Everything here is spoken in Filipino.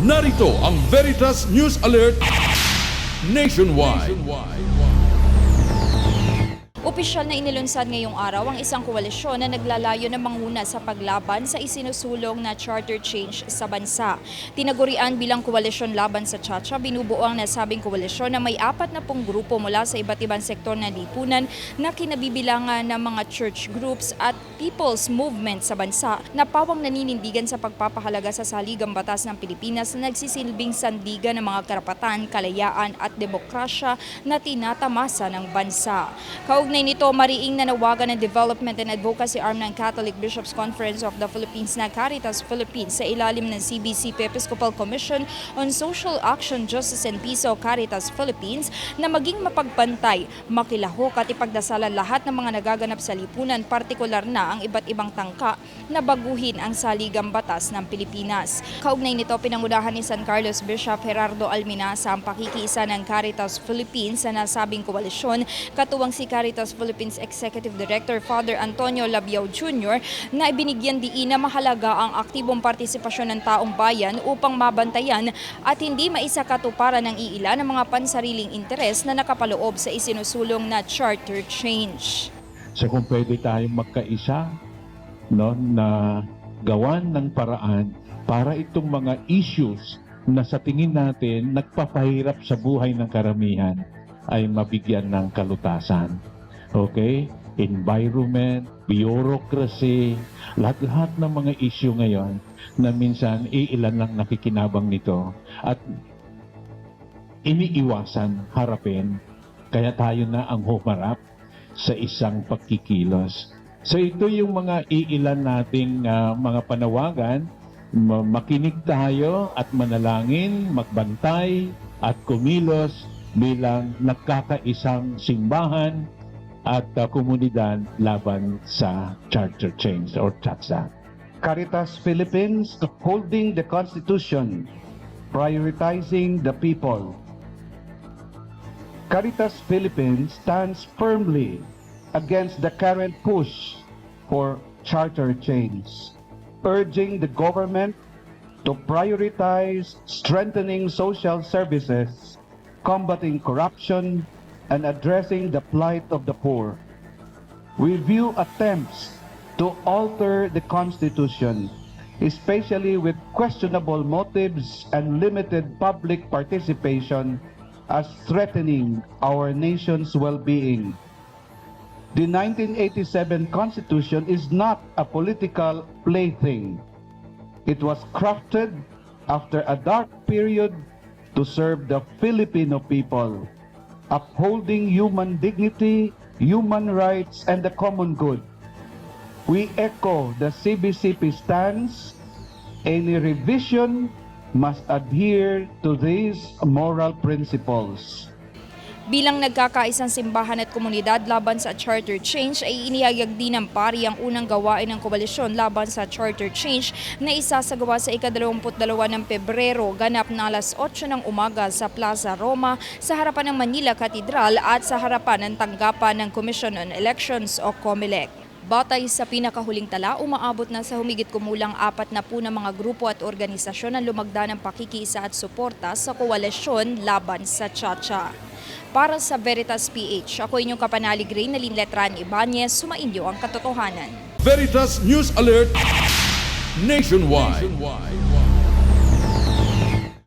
Narito ang Veritas News Alert Nationwide. Opisyal na inilunsad ngayong araw ang isang koalisyon na naglalayo na manguna sa paglaban sa isinusulong na charter change sa bansa. Tinagurian bilang koalisyon laban sa Chacha, binubuo ang nasabing koalisyon na may apat na pong grupo mula sa iba't ibang sektor ng lipunan na kinabibilangan ng mga church groups at people's movement sa bansa na pawang naninindigan sa pagpapahalaga sa saligang batas ng Pilipinas na nagsisilbing sandigan ng mga karapatan, kalayaan at demokrasya na tinatamasa ng bansa. Kaugnay nito, mariing nanawagan ng Development and Advocacy Arm ng Catholic Bishops Conference of the Philippines na Caritas Philippines sa ilalim ng CBC Episcopal Commission on Social Action, Justice and Peace o Caritas Philippines na maging mapagpantay, makilahok at ipagdasalan lahat ng mga nagaganap sa lipunan, partikular na ang iba't ibang tangka na baguhin ang saligang batas ng Pilipinas. Kaugnay nito, pinangunahan ni San Carlos Bishop Gerardo Alminasa ang pakikiisa ng Caritas Philippines sa nasabing koalisyon, katuwang si Caritas Philippines Executive Director Father Antonio Labiao Jr. na ibinigyan diin na mahalaga ang aktibong partisipasyon ng taong bayan upang mabantayan at hindi maisakatuparan ng iila ng mga pansariling interes na nakapaloob sa isinusulong na charter change. So kung pwede tayong magkaisa no, na gawan ng paraan para itong mga issues na sa tingin natin nagpapahirap sa buhay ng karamihan ay mabigyan ng kalutasan. Okay? Environment, bureaucracy, lahat-lahat ng mga issue ngayon na minsan iilan lang nakikinabang nito at iniiwasan harapin kaya tayo na ang humarap sa isang pagkikilos. So ito yung mga iilan nating ah, mga panawagan, Ma- makinig tayo at manalangin, magbantay at kumilos bilang nagkakaisang simbahan at ah, komunidad laban sa charter change or CHATSA. Caritas Philippines upholding the Constitution, prioritizing the people. Caritas Philippines stands firmly against the current push for charter change, urging the government to prioritize strengthening social services, combating corruption, and addressing the plight of the poor. We view attempts to alter the Constitution, especially with questionable motives and limited public participation, as threatening our nation's well-being. The 1987 Constitution is not a political plaything. It was crafted after a dark period to serve the Filipino people, upholding human dignity, human rights, and the common good. We echo the CBCP stance. Any revision must adhere to these moral principles. Bilang nagkakaisang simbahan at komunidad laban sa charter change ay inihayag din ng pari ang unang gawain ng koalisyon laban sa charter change na isasagawa sa ika-22 ng Pebrero ganap na alas 8 ng umaga sa Plaza Roma sa harapan ng Manila Cathedral at sa harapan ng tanggapan ng Commission on Elections o COMELEC. Batay sa pinakahuling tala, umaabot na sa humigit kumulang apat na po ng mga grupo at organisasyon ang lumagda ng pakikiisa at suporta sa koalisyon laban sa Chacha. Para sa Veritas PH, ako inyong kapanalig rin na Linletran Ibanez, sumainyo ang katotohanan. Veritas News Alert Nationwide.